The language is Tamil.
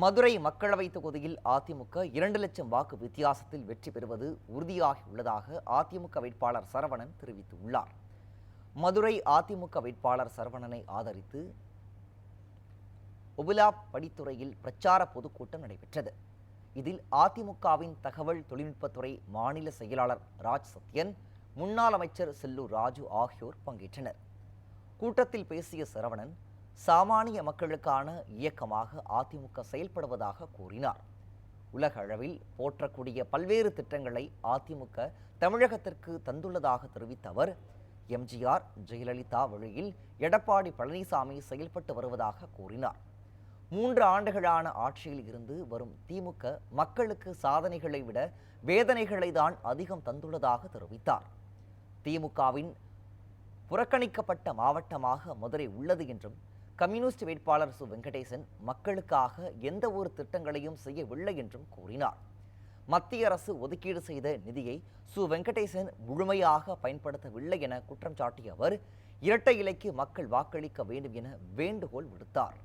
மதுரை மக்களவைத் தொகுதியில் அதிமுக இரண்டு லட்சம் வாக்கு வித்தியாசத்தில் வெற்றி பெறுவது உறுதியாகியுள்ளதாக அதிமுக வேட்பாளர் சரவணன் தெரிவித்துள்ளார். மதுரை அதிமுக வேட்பாளர் சரவணனை ஆதரித்து உபிலா படித்துறையில் பிரச்சார பொதுக்கூட்டம் நடைபெற்றது. இதில் அதிமுகவின் தகவல் தொழில்நுட்பத்துறை மாநில செயலாளர் ராஜ் சத்யன் முன்னாள் அமைச்சர் செல்லூர் ராஜு ஆகியோர் பங்கேற்றனர். கூட்டத்தில் பேசிய சரவணன் சாமானிய மக்களுக்கான இயக்கமாக அதிமுக செயல்படுவதாக கூறினார். உலக அளவில் போற்றக்கூடிய பல்வேறு திட்டங்களை அதிமுக தமிழகத்திற்கு தந்துள்ளதாக தெரிவித்த அவர் எம்ஜிஆர் ஜெயலலிதா வழியில் எடப்பாடி பழனிசாமி செயல்பட்டு வருவதாக கூறினார். மூன்று ஆண்டுகளான ஆட்சியில் இருந்து வரும் திமுக மக்களுக்கு சாதனைகளை விட வேதனைகளை தான் அதிகம் தந்துள்ளதாக தெரிவித்தார். திமுகவின் புறக்கணிக்கப்பட்ட மாவட்டமாக மதுரை உள்ளது என்றும் கம்யூனிஸ்ட் வேட்பாளர் சு வெங்கடேசன் மக்களுக்காக எந்த ஒரு திட்டங்களையும் செய்யவில்லை என்றும் கூறினார். மத்திய அரசு ஒதுக்கீடு செய்த நிதியை சு வெங்கடேசன் முழுமையாக பயன்படுத்தவில்லை என குற்றம் சாட்டிய அவர் இரட்டை இலைக்கு மக்கள் வாக்களிக்க வேண்டும் என வேண்டுகோள் விடுத்தார்.